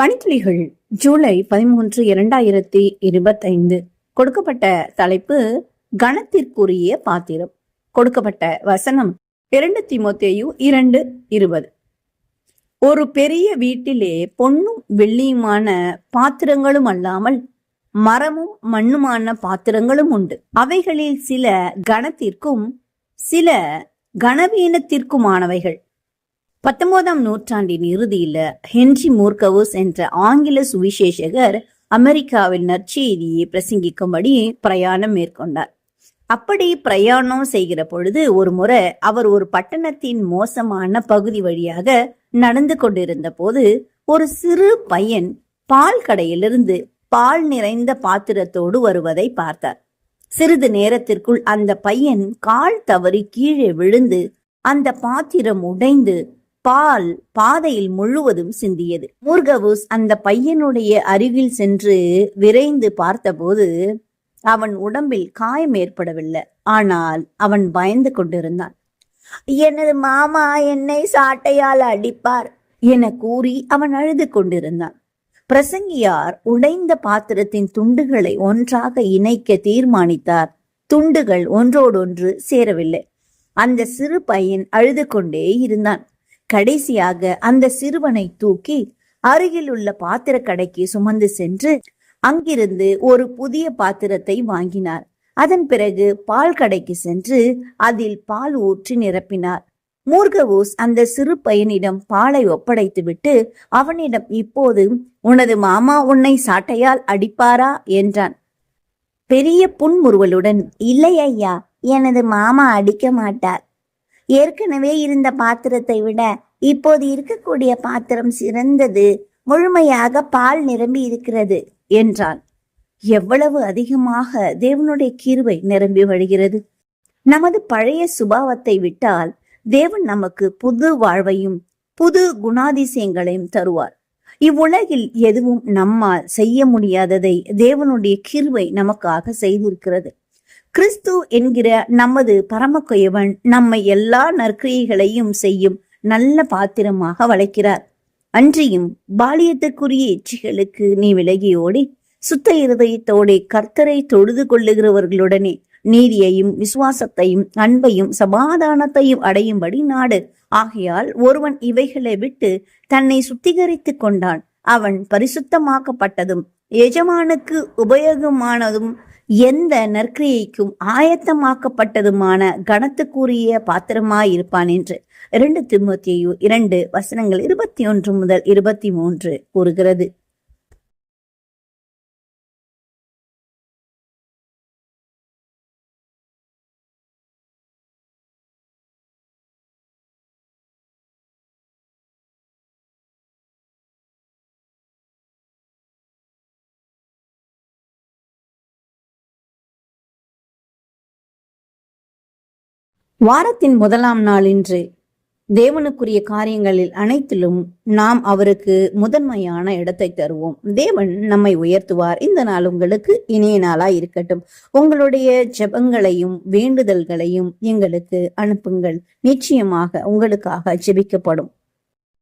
பனித்துளிகள் ஜூலை பதிமூன்று இரண்டாயிரத்தி இருபத்தைந்து. கொடுக்கப்பட்ட தலைப்பு கணத்திற்குரிய பாத்திரம். கொடுக்கப்பட்ட வசனம் இரண்டு திமுத்தேயு இரண்டு இருபது. ஒரு பெரிய வீட்டிலே பொன்னும் வெள்ளியுமான பாத்திரங்களும் அல்லாமல் மரமும் மண்ணுமான பாத்திரங்களும் உண்டு. அவைகளில் சில கணத்திற்கும் சில கனவீனத்திற்குமானவைகள். பத்தொன்பதாம் நூற்றாண்டின் இறுதியில ஹென்றி மூர்கவுஸ் என்ற ஆங்கில சுவிசேஷகர் அமெரிக்காவில் நற்செய்தியை பிரசங்கிக்கும்படி பிரயாணம் மேற்கொண்டார். அப்படி பிரயாணம் செய்கிற பொழுது ஒரு முறை அவர் ஒரு பட்டணத்தின் மோசமான பகுதி வழியாக நடந்து கொண்டிருந்த போது ஒரு சிறு பையன் பால் கடையிலிருந்து பால் நிறைந்த பாத்திரத்தோடு வருவதை பார்த்தார். சிறிது நேரத்திற்குள் அந்த பையன் கால் தவறி கீழே விழுந்து அந்த பாத்திரம் உடைந்து பால் பாதையில் முழுவதும் சிந்தியது. மூர்கவுஸ் அந்த பையனுடைய அருகில் சென்று விரைந்து பார்த்தபோது அவன் உடம்பில் காயம் ஏற்படவில்லை. ஆனால் அவன் பயந்து கொண்டிருந்தான். எனது மாமா என்னை சாட்டையால் அடிப்பார் என கூறி அவன் அழுது கொண்டிருந்தான். பிரசங்கியார் உடைந்த பாத்திரத்தின் துண்டுகளை ஒன்றாக இணைக்க தீர்மானித்தார். துண்டுகள் ஒன்றோடொன்று சேரவில்லை. அந்த சிறு பையன் அழுது கொண்டே இருந்தான். கடைசியாக அந்த சிறுவனை தூக்கி அருகில் உள்ள பாத்திர கடைக்கு சுமந்து சென்று அங்கிருந்து ஒரு புதிய பாத்திரத்தை வாங்கினார். அதன் பிறகு பால் கடைக்கு சென்று அதில் பால் ஊற்றி நிரப்பினார். மூர்கவூஸ் அந்த சிறு பையனிடம் பாலை ஒப்படைத்துவிட்டு அவனிடம் இப்போது உனது மாமா உன்னை சாட்டையால் அடிப்பாரா என்றான். பெரிய புன்முறுவலுடன் இல்லை ஐயா எனது மாமா அடிக்க மாட்டார். ஏற்கனவே இருந்த பாத்திரத்தை விட இப்போது இருக்கக்கூடிய பாத்திரம் சிறந்தது. முழுமையாக பால் நிரம்பி இருக்கிறது என்றான் எவ்வளவு அதிகமாக தேவனுடைய கிருவை நிரம்பி வழிகிறது நமது பழைய சுபாவத்தை விட்டால் தேவன் நமக்கு புது வாழ்வையும் புது குணாதிசயங்களையும் தருவார். இவ்வுலகில் எதுவும் நம்மால் செய்ய முடியாததை தேவனுடைய கிருவை நமக்காக செய்திருக்கிறது. கிறிஸ்து என்கிற நமது பரமக்குயவன் நம்மை எல்லா நற்கிரியைகளையும் செய்யும் நல்ல பாத்திரமாக வளைக்கிறார். அன்றியும் பாலியத்துக்குரிய இச்சைகளுக்கு நீ விலகியோடி சுத்த இருதயத்தோடே கர்த்தரை தொழுது கொள்ளுகிறவர்களுடனே நீதியையும் விசுவாசத்தையும் அன்பையும் சமாதானத்தையும் அடையும்படி நாடு. ஆகையால் ஒருவன் இவைகளை விட்டு தன்னை சுத்திகரித்துக் கொண்டான். அவன் பரிசுத்தமாக்கப்பட்டதும் எஜமானுக்கு உபயோகமானதும் எந்த நற்கிரியைக்கும் ஆயத்தமாக்கப்பட்டதுமான கணத்துக்குரிய பாத்திரமாயிருப்பான் என்று இரண்டு திமுத்தியு இரண்டு வசனங்கள் இருபத்தி ஒன்று முதல் இருபத்தி மூன்று கூறுகிறது. வாரத்தின் முதலாம் நாள் இன்று தேவனுக்குரிய காரியங்களில் அனைத்திலும் நாம் அவருக்கு முதன்மையான இடத்தை தருவோம். தேவன் நம்மை உயர்த்துவார். இந்த நாள் உங்களுக்கு இனிய நாளா இருக்கட்டும். உங்களுடைய ஜெபங்களையும் வேண்டுதல்களையும் எங்களுக்கு அனுப்புங்கள். நிச்சயமாக உங்களுக்காக ஜெபிக்கப்படும்.